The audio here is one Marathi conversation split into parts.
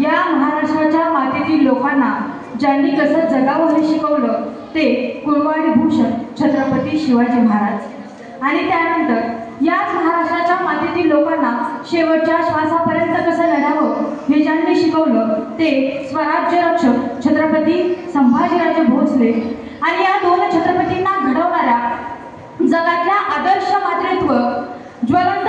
या महाराष्ट्राच्या मातेतील लोकांना ज्यांनी कसं जगावं हे शिकवलं ते कुळवाडी भूषण छत्रपती शिवाजी महाराज. आणि त्यानंतर याच महाराष्ट्राच्या मातेतील लोकांना शेवटच्या श्वासापर्यंत कसं लढावं हे ज्यांनी शिकवलं ते स्वराज्य रक्षक छत्रपती संभाजीराजे भोसले. आणि या दोन छत्रपतींना घडवणाऱ्या जगातल्या आदर्श मातृत्व ज्वलंत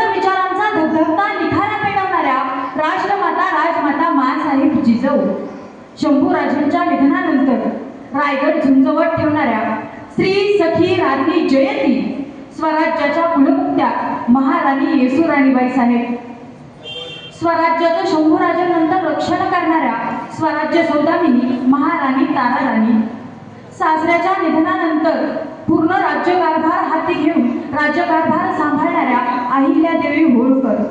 जिजाऊ. शंभूराजांच्या निधनानंतर रायगड झुंजवत ठेवणाऱ्या श्री सखी राणी जयंती स्वराज्याच्या कुलमुक्त्या महाराणी येसुराणीबाई साहेब. स्वराज्याचं शंभूराजांनंतर रक्षण करणाऱ्या स्वराज्य सौदामिनी महाराणी तारा राणी सासऱ्याच्या निधनानंतर पूर्ण राज्यकारभार हाती घेऊन राज्यकारभार सांभाळणाऱ्या अहिल्यादेवी होळकर.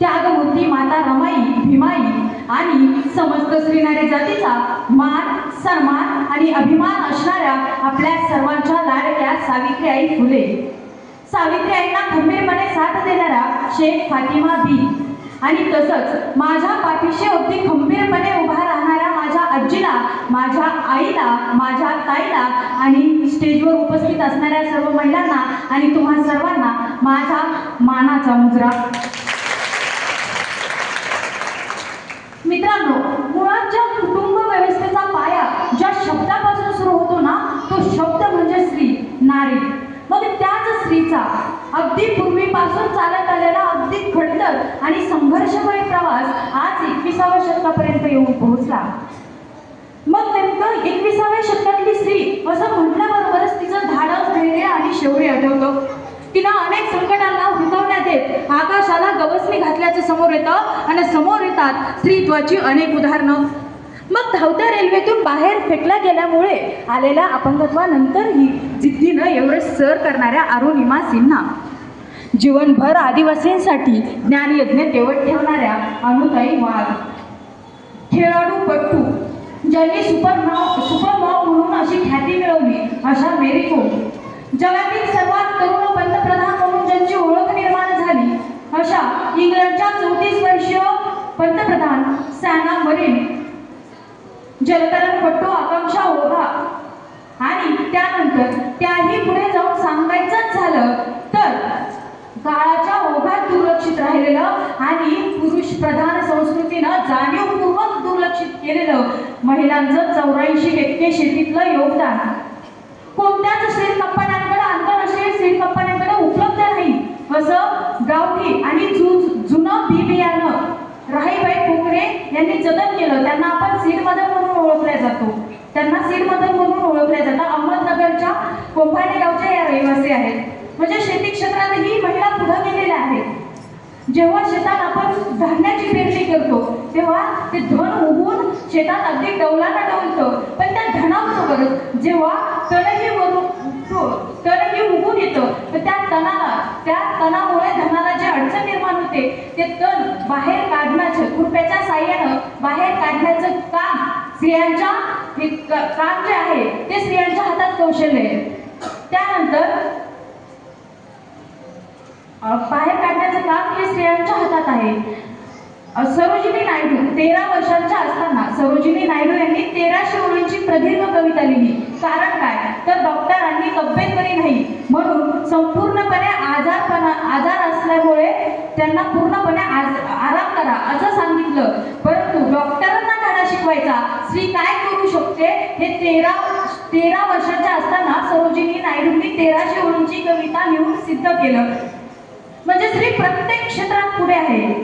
त्यागमूर्ती माता रमाई भीमाई आणि समस्त श्रीनारी जातीचा मान सन्मान आणि अभिमान असणाऱ्या आपल्या सर्वांच्या लाडक्या सावित्रीआई फुले. सावित्री आईला खंबीरपणे साथ देणाऱ्या शेख फातिमा बी. आणि तसंच माझ्या पाठीशी अगदी खंबीरपणे उभा राहणाऱ्या माझ्या आजीला माझ्या आईला माझ्या ताईला आणि स्टेजवर उपस्थित असणाऱ्या सर्व महिलांना आणि तुम्हा सर्वांना माझा मानाचा मुजरा मित्रांनो मुळात ज्या कुटुंब व्यवस्थेचा पाया ज्या शब्दापासून सुरू होतो ना तो शब्द म्हणजे स्त्री नारी मग त्याच स्त्रीचा अगदी पूर्वीपासून चालत आलेला अगदी खडतर आणि संघर्षमय प्रवास आज एकविसाव्या शतकापर्यंत येऊन पोहोचला. मग नेमकं एकविसाव्या शतकातली स्त्री असं म्हटल्याबरोबरच तिचं धाडस धैर्य आणि शौर्य आठवतं. तिनं अनेक संकटांना हुतवण्यात येत आकाशाला गवसणी घातल्याचं समोर येतं आणि समोर येतात स्त्रीत्वाची अनेक उदाहरणं. मग धावत्या रेल्वेतून बाहेर फेकल्या गेल्यामुळे आलेल्या अपंगत्वानंतरही जिद्दीनं एवढं सर करणाऱ्या अरुणिमा सिन्हा जीवनभर आदिवासींसाठी ज्ञानयज्ञ तेवत ठेवणाऱ्या अनुताई वाघ. खेळाडू पट्टू ज्यांनी सुपर नाव सुपर मॉम म्हणून अशी ख्याती मिळवली अशा मेरी कोम. जगातील सर्वात तरुण पंतप्रधान म्हणून ज्यांची ओळख निर्माण झाली अशा इंग्लंडच्या चौतीस वर्षीय पंतप्रधान सॅना मरीन. जलतरणपट्टू आकांक्षा ओघा आणि त्यानंतर त्याही पुढे जाऊन सांगायचंच झालं तर काळाच्या ओघात दुर्लक्षित राहिलेलं आणि पुरुष प्रधान संस्कृतीनं जाणीवपूर्वक दुर्लक्षित केलेलं महिलांचं चौऱ्याऐंशी टक्के शेतीतलं योगदान. कोणत्याच स्टील कंपन्यांकडे आंतरराष्ट्रीय स्टील कंपन्यांकडे उपलब्ध नाही. असं गावठी आणि जुनं बी बियाणं राहीबाई कोकरे यांनी जतन केलं. त्यांना आपण सीड मदर म्हणून ओळखल्या जातो. त्यांना सीड मदर म्हणून ओळखल्या जातं. अहमदनगरच्या कोंभाणे गावच्या या रहिवासी आहेत. म्हणजे शेती क्षेत्रातही महिला पुढे गेलेल्या आहेत जेव्हा शेतात आपण धान्याची पेरणी करतो तेव्हा ते धन उगवून शेतात अगदी डौलानं डौलतं पण त्या धनाबरोबरच जेव्हा तणही वरून तणही उगून येतं तर त्या तणाला त्या तणामुळे धनाला जे अडचण निर्माण होते ते तण बाहेर काढण्याचं खुरप्याच्या साह्यानं बाहेर काढण्याचं काम स्त्रियांच्या हे क- काम जे आहे ते स्त्रियांच्या हातात कौशल्य आहे. त्यानंतर बाहेर काढण्याचं काम हे स्त्रियांच्या हातात आहे. सरोजिनी नायडू तेरा वर्षांच्या असताना सरोजिनी नायडू यांनी तेराशे ओळींची प्रदीर्घ कविता लिहिली. कारण काय? तर डॉक्टरांनी तब्येत बरी नाही. म्हणून संपूर्णपणे आजारपणा आजार असल्यामुळे त्यांना पूर्णपणे आज आराम करा असं सांगितलं. परंतु डॉक्टरांना धडा शिकवायचा स्त्री काय करू शकते? हे तेरा तेरा वर्षाच्या असताना सरोजिनी नायडूंनी तेराशे ओळींची कविता लिहून सिद्ध केलं. म्हणजे स्त्री प्रत्येक क्षेत्रात पुढे आहे.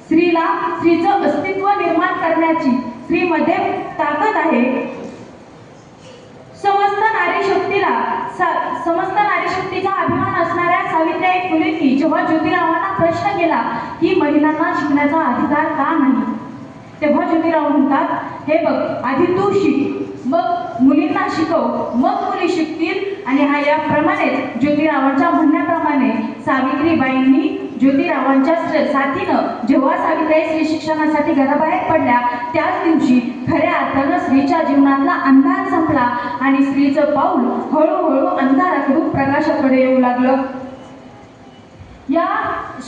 स्त्रीला स्त्रीचं अस्तित्व निर्माण करण्याची स्त्रीमध्ये ताकद आहे. समस्त नारी शक्तीला सा- समस्त नारी शक्तीचा अभिमान असणाऱ्या सावित्रीबाई फुलेंनी जेव्हा ज्योतिरावांना प्रश्न केला की महिलांना शिकण्याचा अधिकार का नाही? तेव्हा ज्योतिराव म्हणतात हे बघ आधी तू शिक मग मुलींना शिकव मग मुली शिकतील. आणि हा याप्रमाणेच ज्योतिरावांच्या म्हणण्याप्रमाणे सावित्रीबाईंनी ज्योतिरावांच्या साथीनं जेव्हा सावित्रीबाई स्त्री शिक्षणासाठी घराबाहेर पडल्या त्याच दिवशी खऱ्या अर्थानं स्त्रीच्या जीवनातला अंधार संपला आणि स्त्रीचं पाऊल हळूहळू अंधाराकडून प्रकाशाकडे येऊ लागलं. या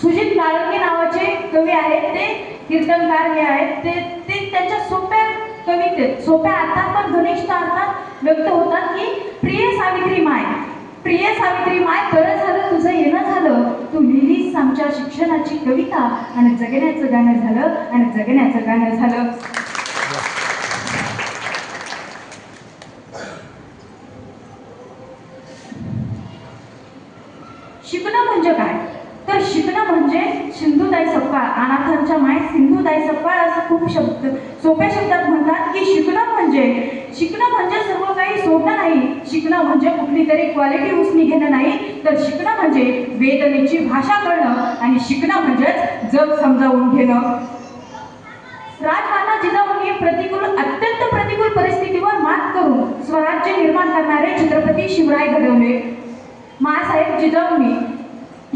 सुजित काळके नावाचे कवी आहेत ते कीर्तनकार हे आहेत ते ते त्यांच्या सोप्या कवितेत सोप्या अर्थात पण घनिष्ठ अर्थात व्यक्त होतात की प्रिय सावित्री माय प्रिय सावित्री माय बरं झालं तुझं येणं झालं. तू लिहिलीस आमच्या शिक्षणाची कविता आणि जगण्याचं गाणं झालं आणि जगण्याचं गाणं झालं शिकणं म्हणजे काय तर शिकणं म्हणजे सिंधुताई सपकाळ अनाथांच्या माय सिंधुताई सपकाळ असं खूप शब्द सोप्या शब्दात म्हणतात की शिकणं म्हणजे शिकणं म्हणजे सर्व काही सोडणं नाही शिकणं म्हणजे कुठली तरी क्वालिटी उसनी घेणं नाही तर शिकणं म्हणजे वेदनेची भाषा कळणं आणि शिकणं म्हणजेच जग समजावून घेणं. राजमाता जिजाऊंनी प्रतिकूल अत्यंत प्रतिकूल परिस्थितीवर मात करून स्वराज्य निर्माण करणारे छत्रपती शिवराय घडवले. मासाहेब जिजाऊंनी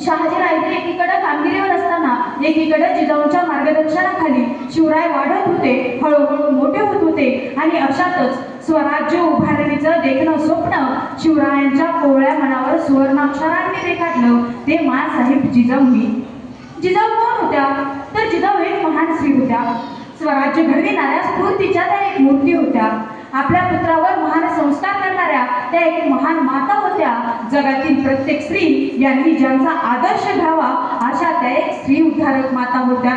शहाजीराजे एकीकडे कामगिरीवर असताना एकीकडे जिजाऊंच्या मार्गदर्शनाखाली शिवराय वाढत होते हळूहळू मोठे होत होते आणि अशातच स्वराज्य उभारणीचं देखणं स्वप्न शिवरायांच्या कोवळ्या मनावर सुवर्णाक्षरांनी रेखाटलं. ते माँसाहेब जिजाऊंनी. जिजाऊ कोण होत्या? तर जिजाऊ एक महान स्त्री होत्या. स्वराज्य घडविणाऱ्या स्फूर्तीच्या त्या एक मूर्ती होत्या. आपल्या पुत्रावर महान संस्कार करणाऱ्या त्या एक महान माता होत्या. जगातील प्रत्येक स्त्री यांनी ज्यांचा आदर्श घ्यावा अशा त्या एक स्त्री उद्धारक माता होत्या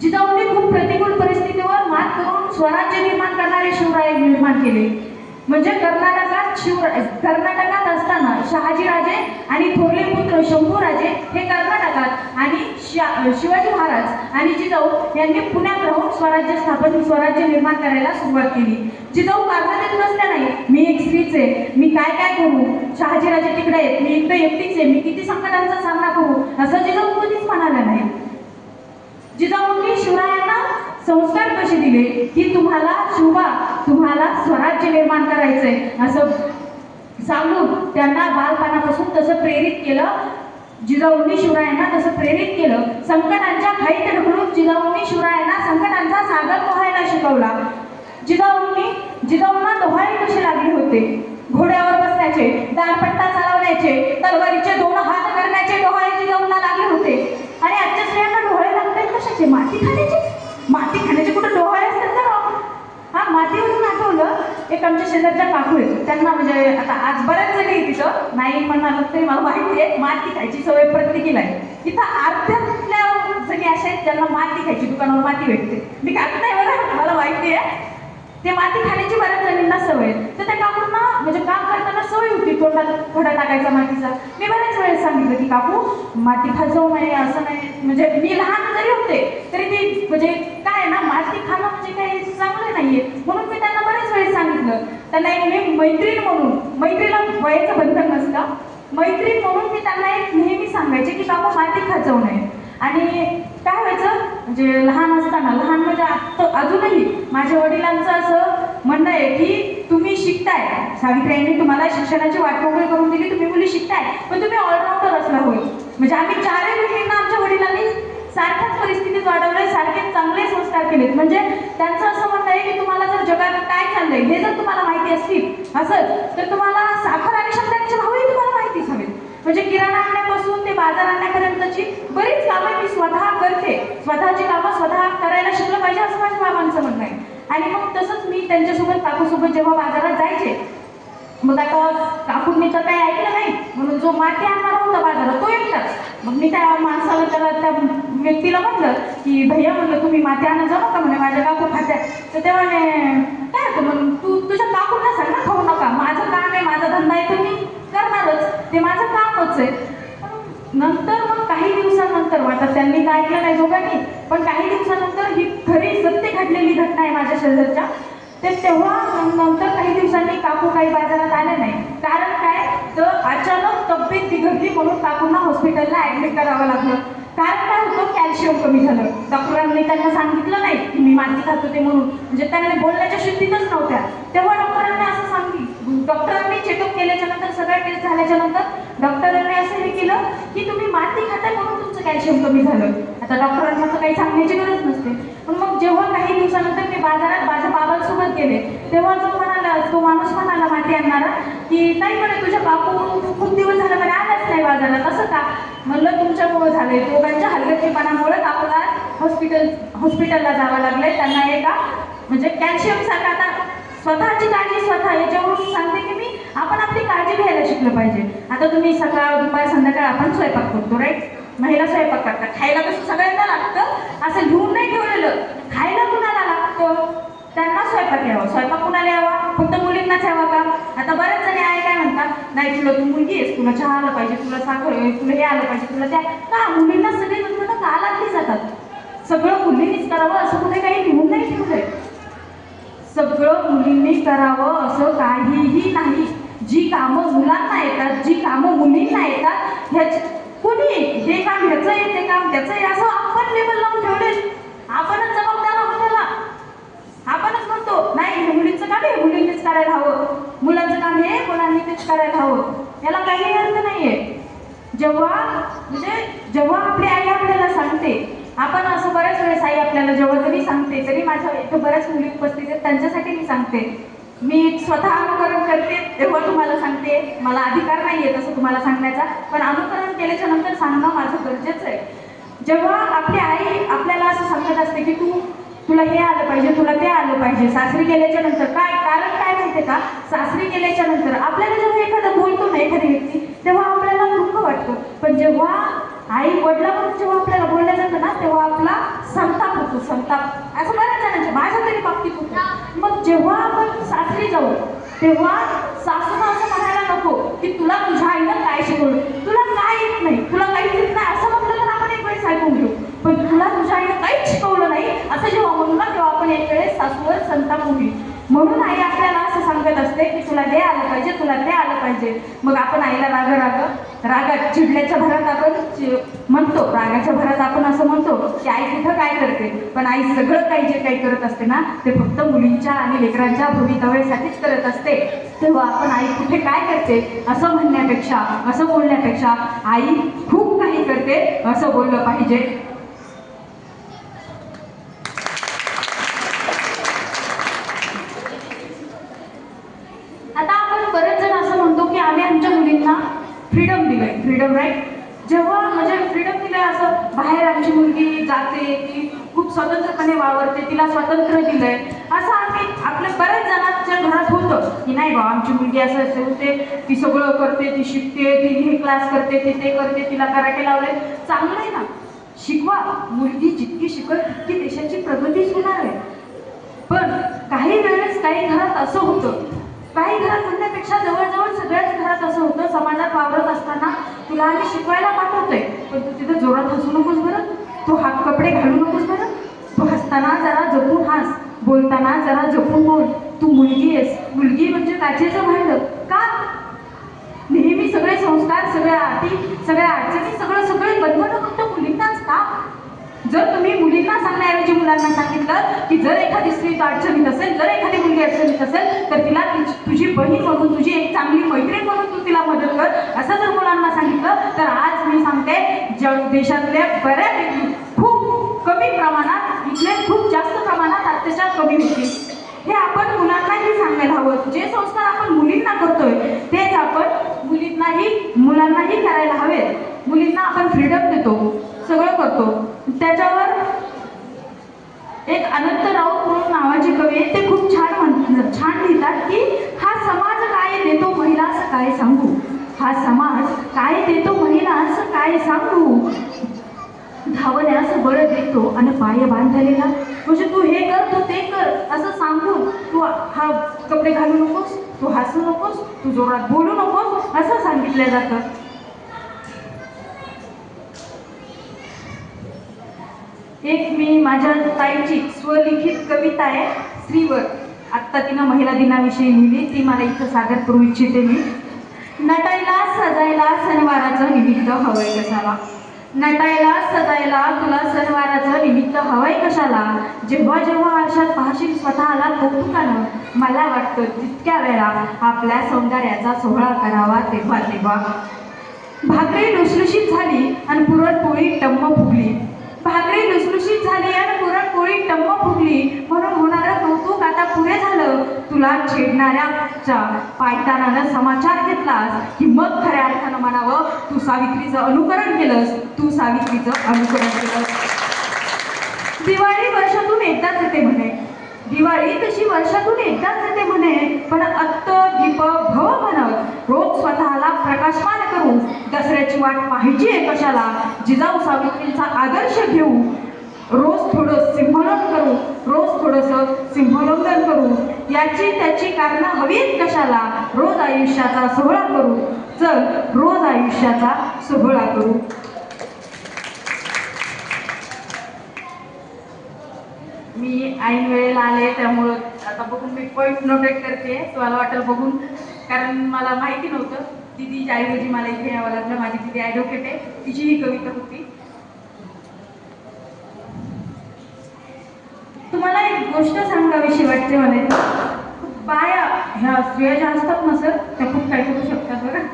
जिजाऊंनी खूप प्रतिकूल परिस्थितीवर मात करून स्वराज्य निर्माण करणारे शिवराय निर्माण केले. म्हणजे कर्नाटकात शिव कर्नाटकात असताना शहाजीराजे आणि थोरले पुत्र शंभूराजे हे कर्नाटकात आणि शिवाजी महाराज आणि जिजाऊ यांनी पुण्यात राहून स्वराज्य स्थापन स्वराज्य निर्माण करायला सुरुवात केली. जिजाऊ कारखान्यात नसल्या नाही. मी एक स्त्रीच आहे मी काय काय करू? शहाजीराजे तिकडे आहेत. मी इकडे एकटीच. आहे मी किती संकटांचा सामना करू? असं जिजाऊ कधीच म्हणाला नाही. जिजाऊंनी शिवरायांना संस्कार कसे दिले की तुम्हाला शुभा तुम्हाला स्वराज्य निर्माण करायचंय. असं सांगून त्यांना बालपणापासून तसं प्रेरित केलं. जिजाऊंनी शिवरायांना तसं प्रेरित केलं. संकटांच्या खाईत ढकलून जिजाऊंनी शिवरायांना संकटांचा सागर पोहायला शिकवला. जिजाऊंनी जिजाऊंना डोहाळे कसे लागले होते? घोड्यावर बसण्याचे दारपट्टा चालवण्याचे तर एक आमच्या शेजारच्या काकू आहेत. त्यांना म्हणजे आता आज बऱ्याच जणी आहे तिथं. नाही म्हणाल तरी मला माहिती आहे. माती खायची सवय प्रत्येकीला आहे. तिथं अर्ध्यातल्या जणी अशा आहेत ज्यांना माती खायची दुकानावर माती भेटते. मी खात नाही बरं मला माहिती आहे. ते माती खाण्याची बऱ्याच जणींना सवय आहे. तर त्या काकूंना म्हणजे काम करताना सवय होती तोंडात थोडा टाकायचा मातीचा. मी बऱ्याच वेळेस सांगितलं की काकू माती खात नाही नये असं नाही. म्हणजे मी लहान जरी होते तरी ती म्हणजे काय आहे ना माती खाणं म्हणजे काही चांगलं नाहीये. म्हणून मी त्यांना सांगितलं. त्यांना एक मी मैत्रीण म्हणून. मैत्रीला वयाचं बंधन नसतं. मैत्रीण म्हणून मी त्यांना एक नेहमी सांगायचे की बाबा माती खात नये. आणि काय व्हायचं? म्हणजे लहान असताना लहान म्हणजे आत्ता अजूनही माझ्या वडिलांचं असं म्हणणं आहे की तुम्ही शिकताय. सावित्रीयांनी तुम्हाला शिक्षणाची वाट मोकळी करून दिली तुम्ही मुली शिकताय. पण तुम्ही ऑलराऊंडर असला होय. म्हणजे आम्ही चारही मुलींना आमच्या वडिलांनी सारख्याच परिस्थितीत वाढवले सारखे चांगले संस्कार केलेत. म्हणजे त्यांचं असं म्हणणं आहे की तुम्हाला जर जगात काय चाललंय हे जर तुम्हाला माहिती असतील असं तर तुम्हाला साखर आणि शब्दांचे भावही तुम्हाला माहितीच हवेत. म्हणजे किराणा आणण्यापासून ते बाजार आणण्यापर्यंतची बरीच कामं मी स्वतः करते. स्वतःची कामं स्वतः करायला शिकलं पाहिजे असं माझ्या बाबांचं म्हणणं आहे. आणि मग तसंच मी त्यांच्यासोबत काकूसोबत जेव्हा बाजारात जायचे मग आता काकूंनी तर काही ऐकलं नाही. म्हणून जो माती आणणार होता बाजारात तो एकटाच. मग मी त्या माणसाला त्याला त्या व्यक्तीला म्हटलं की भैया म्हणलं तुम्ही माती आणत जाऊ नका म्हणे माझ्या काकू खात्या तर ते म्हणे काय होतं म्हणून तू तुझ्या काकूंना सांग ना खाऊ नका. माझं काम आहे माझा धंदा आहे तर मी करणारच. ते माझं कामच आहे. नंतर मग काही दिवसानंतर आता त्यांनी काय ऐकलं नाही दोघांनी पण काही दिवसानंतर ही खरी सत्य घडलेली घटना आहे माझ्या शरीराच्या ते तेव्हा नंतर काही दिवसांनी काकू काही बाजारात आले नाही. कारण काय? तर अचानक तब्येत बिघडली म्हणून काकूंना हॉस्पिटलला ऍडमिट करावं लागलं. कारण काय होतं? कॅल्शियम कमी झालं. डॉक्टरांनी त्यांना सांगितलं नाही की मी माती खात होते म्हणून. म्हणजे त्यांना बोलण्याच्या शुद्धीतच नव्हत्या. तेव्हा डॉक्टरांनी असं सांगितलं. डॉक्टरांनी चेकअप केल्याच्यानंतर सगळ्या टेस्ट झाल्याच्यानंतर डॉक्टरांनी असं हे केलं की तुम्ही माती खाताय म्हणून तुमचं कॅल्शियम कमी झालं. आता डॉक्टरांना तर काही सांगण्याची गरज नसते. पण मग जेव्हा काही दिवसानंतर मी बाजारात माझ्या बाबा गेले तेव्हा जो म्हणाला तो माणूस म्हणाला माती आणणारा की नाही म्हणे तुझ्या बापू खूप दिवस झाला म्हणे आलाच नाही बाजारात असं का? म्हणलं तुमच्यामुळं झालंय. दोघांच्या हलगर्जीपणामुळे आपला हॉस्पिटल हॉस्पिटलला जावं लागलंय. त्यांना एका म्हणजे कॅल्शियम सारखा आता स्वतःची काळजी स्वतः याच्यावरून सांगते की मी आपण आपली काळजी घ्यायला शिकलं पाहिजे. आता तुम्ही सकाळ दुपार संध्याकाळ आपण स्वयंपाक करतो राईट महिला स्वयंपाक करतात. खायला कसं सगळ्यांना लागतं. असं घेऊन नाही ठेवलेलं. खायला कुणाला लागतं? त्यांना स्वयंपाक यावा स्वयंपाक कुणाला यावा? फक्त मुलींनाच यावा का? आता बऱ्याच जणी आहे काय म्हणतात? नाही तुला तू मुलगी आहेस. तुला चहा आलं पाहिजे. तुला साखर तुला हे आलं पाहिजे. तुला त्या का? मुलींना सगळे बंधनं का लागली जातात. सगळं मुलींनीच करावं असं कुठे काही लिहून नाही ठेवलंय. सगळं मुलींनी करावं असं काहीही नाही. जी कामं मुलांना येतात जी कामं मुलींना येतात ह्याच कुणी हे काम ह्याचं आहे ते काम त्याचं आहे असं आपण लेबल लावून ठेवले आपणच जबाबदार आहोत त्याला आपणच म्हणतो नाही हे मुलींचं काम आहे मुलींनीच करायला हवं मुलांचं काम हे मुलांनी तेच करायला हवं. याला काही अर्थ नाहीये. जेव्हा म्हणजे जेव्हा आपली आई आपल्याला सांगते आपण असं बऱ्याच वेळेस आई आपल्याला जेव्हा तरी सांगते तरी माझ्या इथं बऱ्याच मुली उपस्थित आहेत त्यांच्यासाठी मी सांगते. मी स्वतः अनुकरण करते तेव्हा तुम्हाला सांगते. मला अधिकार नाही आहे तसं तुम्हाला सांगण्याचा पण अनुकरण केल्याच्यानंतर सांगणं माझं गरजेचं आहे. जेव्हा आपली आई आपल्याला असं सांगत असते की तू तुला हे आलं पाहिजे तुला ते आलं पाहिजे सासरी गेल्याच्यानंतर काय? कारण माहितीये का? सासरी गेल्याच्यानंतर आपल्याला जेव्हा एखादा बोलतो ना एखादी व्यक्ती तेव्हा आपल्याला दुःख वाटतं. पण जेव्हा आई वडिलाकडून जेव्हा आपल्याला बोललं जातं ना तेव्हा आपला संताप होतो संताप. असं बऱ्याच जणांच्या माझ्या तरी बाबतीत होतं. मग जेव्हा आपण सासरी जाऊ तेव्हा सासूनं असं म्हणायला नको की तुला तुझ्या आईनं काय शिकवलं? तुला काय येत नाही? तुला काहीच येत नाही? असं म्हटलं तर आपण एक वेळेस ऐकून घेऊ. पण तुला तुझ्या आईनं काहीच शिकवलं नाही असं जेव्हा म्हणू ना तेव्हा आपण एक वेळेस सासूवर संताप होईल म्हणून आई आपल्याला असं सांगत असते की तुला हे आलं पाहिजे तुला ते आलं पाहिजे. मग आपण आईला राग राग रागात चिडल्याच्या भरात आपण चि- म्हणतो. रागाच्या भरात आपण असं म्हणतो की आई कुठं काय करते? पण आई सगळं काही जे काही करत असते ना ते फक्त मुलींच्या आणि लेकरांच्या भवितव्यासाठीच करत असते. तेव्हा आपण आई कुठे काय करते? असं म्हणण्यापेक्षा असं बोलण्यापेक्षा आई खूप काही करते असं बोललं पाहिजे आता आपण बरेच जण असं म्हणतो की आम्ही आमच्या मुलींना फ्रीडम राईट जेव्हा म्हणजे फ्रीडम दिलंय असं बाहेर आमची मुलगी जाते ती खूप स्वतंत्रपणे वावरते तिला स्वातंत्र्य दिलंय. असं आम्ही आपल्या बऱ्याच जणांच्या घरात होतं. की नाही बा आमची मुलगी असं असे होते ती सगळं करते ती शिकते ती हे क्लास करते ती ते करते तिला कराटे लावले. चांगलं आहे ना? शिकवा. मुलगी जितकी शिकत तितकी देशाची प्रगतीच होणार आहे. पण काही वेळेस काही घरात असं होतं काही घरात म्हणण्यापेक्षा जवळजवळ सगळ्याच घरात असं होतं. समाजात वावरत असताना तुला आम्ही शिकवायला पाठवतोय. पण तू तिथं जोरात हसू नकोस बरं. तू हात कपडे घालू नकोस बरं. तू हसताना जरा जपून हास. बोलताना जरा जपून बोल. तू मुलगी आहेस. मुलगी म्हणजे काचेचं भांड. का? नेहमी सगळे संस्कार सगळ्या अटी सगळ्या अडचणी सगळं सगळे बनवणं फक्त मुलींनाच का? जर तुम्ही मुलींना सांगण्याऐवजी मुलांना सांगितलं की जर एखादी स्त्री अडचणीत असेल जर एखादी मुलगी अडचणीत असेल तर तिला तुझी बहीण म्हणून तुझी एक चांगली मैत्रीण म्हणून तू तिला मदत कर. असं जर मुलांना सांगितलं तर आज मी सांगते जग देशातल्या बऱ्यापैकी खूप कमी प्रमाणात इथले खूप जास्त प्रमाणात अत्याचार कमी होतील. हे आपण मुलांनाही सांगायला हवं. जे संस्कार आपण मुलींना करतोय तेच आपण मुलींनाही मुलांनाही करायला हवेत. मुलींना आपण फ्रीडम देतो सगळं करतो. त्याच्यावर एक अनंत राऊत म्हणून नावाचे कवी आहेत ते खूप छान म्हण छान लिहितात की हा समाज काय देतो महिलास काय सांगू? हा समाज काय देतो महिलास काय सांगू? धावण्यास बळ देतो आणि पाय बांधलेला. म्हणजे तू हे कर तू ते कर असं सांगून तू हा कपडे घालू नकोस तू हसू नकोस तू जोरात बोलू नकोस असं सांगितलं जातं. एक मी माझ्या ताईची स्वलिखित कविता आहे स्त्रीवर. आत्ता तिनं महिला दिनाविषयी लिहिली ती मला इथं सादर करू इच्छिते मी. नटायला सजायला सणवाराचं निमित्त हवंय कशाला? नटायला सजायला तुला सणवाराचं निमित्त हवंय कशाला? जेव्हा जेव्हा आरशात पाहशील स्वतःला कौतुकानं मला वाटतं तितक्या वेळा आपल्या सौंदर्याचा सोहळा करावा तेव्हा तेव्हा. भाकरी लुसलुशीत झाली आणि पुरणपोळी टम्म झाली आणि पुरणपोळी टम्म फुगली म्हणून होणारं कौतुक आता पुरे झालं. तुला छेडणाऱ्याच्या पायतानानं समाचार घेतलास. हिंमत मग खऱ्या अर्थानं म्हणावं तू सावित्रीचं अनुकरण केलंस. तू सावित्रीचं अनुकरण केलंस. दिवाळी वर्षातून एकदाच येते म्हणे. दिवाळी तशी वर्षातून एकदाच येते म्हणे. पण अत्त दीप भव म्हणत रोज स्वतःला प्रकाशमान करून दसऱ्याची वाट पाहिजे कशाला? जिजाऊ सावित्रींचा आदर्श घेऊ रोज थोडं सिंहलन करू रोज थोडंसं सिंहलोंगन करू. याची त्याची कारणं हवीत कशाला? रोज आयुष्याचा सोहळा करू. चल रोज आयुष्याचा सोहळा करू. मी ऐन वेळेला आले त्यामुळं आता बघून मी पॉईंट नोटेट करते. तुम्हाला वाटेल बघून. कारण मला माहिती नव्हतं. दिदीच्या ऐवजी मला इथे यावं लागलं. माझी दिदी ॲडव्होकेट आहे. तिची ही कविता होती. तुम्हाला एक गोष्ट सांगावीशी वाटते म्हणजे. मला बाया ह्या स्त्रिया ज्या असतात ना सर त्या खूप काही करू शकतात बरं.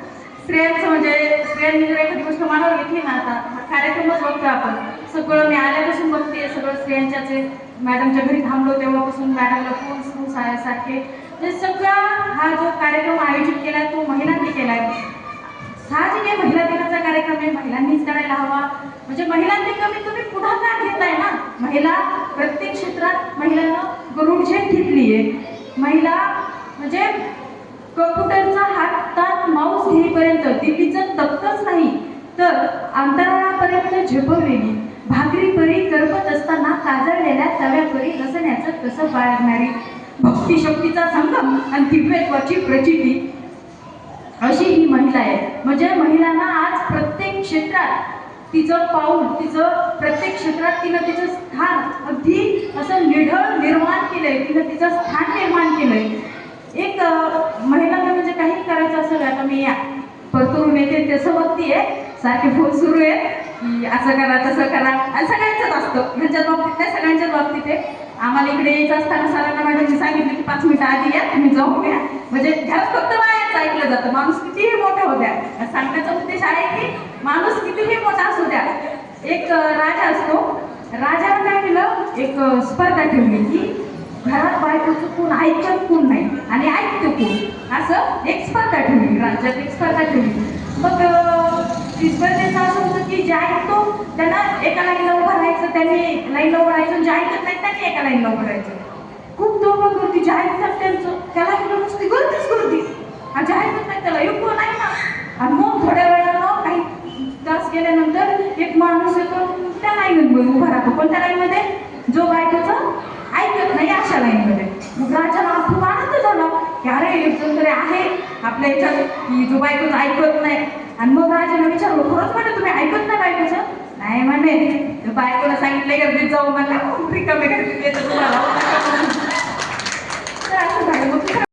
स्त्रियांचं म्हणजे स्त्रियांनी जर एखादी गोष्ट मनावर घेतली ना आता कार्यक्रमच बघतोय आपण. सगळं मी आल्यापासून बघते सगळं स्त्रियांच्याच जे मॅडमच्या घरी थांबलो तेव्हापासून मॅडमला फोन फोन सारखे म्हणजे सगळा हा जो कार्यक्रम आयोजित केलाय तो महिलांनी केलाय. साहजिक आहे महिला दिनाचा कार्यक्रम आहे महिलांनीच करायला हवा. म्हणजे महिलांनी कमीत कमी पुढाकार घेतलाय ना? महिला प्रत्येक क्षेत्रात महिलांना गरुड झेप घेतली आहे. महिला म्हणजे कम्प्युटरचा हातात माऊस घेईपर्यंत दिल्लीचं तख्तच नाही. तर अंतराळापर्यंत झेपवलेली भाकरी परी करपत असताना काजळलेल्या तव्यापरी रसण्याचं कसं बाळगणारी भक्ती शक्तीचा संगम आणि दिव्यत्वाची प्रचिती. अशी ही महिला आहे. म्हणजे महिलांना आज प्रत्येक क्षेत्रात तिचं पाऊल तिचं प्रत्येक क्षेत्रात तिनं तिचं स्थान अगदी असं निढळ निर्माण केलंय तिनं तिचं स्थान निर्माण केलंय. एक महिलांना म्हणजे काही करायचं असेल आता मी या परतून येते तसं बघतीये. सारखे फोन सुरू आहे की असं करा तसं करा आणि सगळ्यांचंच असतं. ह्यांच्याच बाबतीत नाही सगळ्यांच्याच बाबतीत आहे. आम्हाला इकडे यायचं असताना सरांना मॅडमनी सांगितलं की पाच मिनिटं आधी या तुम्ही जाऊ या म्हणजे घरात फक्त बायाच ऐकलं जातं. माणूस कितीही मोठा होऊ द्या. सांगण्याचा उद्देश आहे की माणूस कितीही मोठा असू द्या. एक राजा असतो. राजाने काय केलं? एक स्पर्धा ठेवली की घरात बायकोचं कोण ऐकत कोण नाही आणि ऐकतं कोण? असं एक स्पर्धा ठेवली राज्यात एक स्पर्धा ठेवली. मग ती स्पर्धेचं असं होतं की जे ऐकतो त्यांना एका लाईनला उभं राहायचं त्यांनी लाईनला उभं राहायचं जे ऐकत नाही त्यांनी एका लाईनला उभं राहायचं. खूप दोघं गर्दी जे ऐकतात त्यांचं त्याला नुसती गर्दीच गर्दी. आणि जे ऐकत नाही त्याला युक्त नाही ना. आणि मग थोड्या वेळानं तास गेल्यानंतर एक माणूस येतो त्या लाईनमध्ये उभा राहतो. कोणत्या लाईनमध्ये? जो बायकोचा ऐकत नाही अशा लाईनमध्ये. मग राजाला खूप आनंद झाला. की अरे तरी आहे आपल्या याच्यात की जो बायकोचा ऐकत नाही. आणि मग राजाने विचारलं खरंच म्हणे तुम्ही ऐकत नाही बायकोचं? नाही म्हणे. बायकोला सांगितलं गर्दीत जाऊ म्हणला रिकामी गर्दीत येतं तुम्हाला.